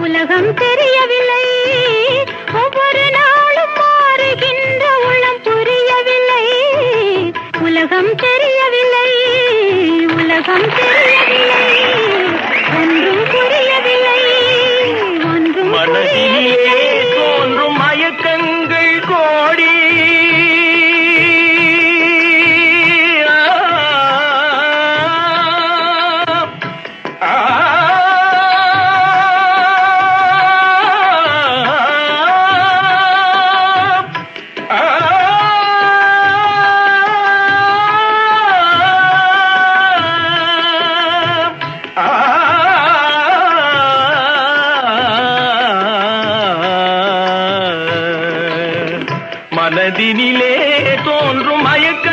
உலகம் தெரியவில்லை. ஒவ்வொரு நாளும் மாறுகின்ற உள்ளம் புரியவில்லை. உலகம் தெரியவில்லை. உலகம் தெரியவில்லை. ஒன்றும் புரியவில்லை. ஒன்றும் மனதிலே மனதினிலே தோன்றும் மயக்க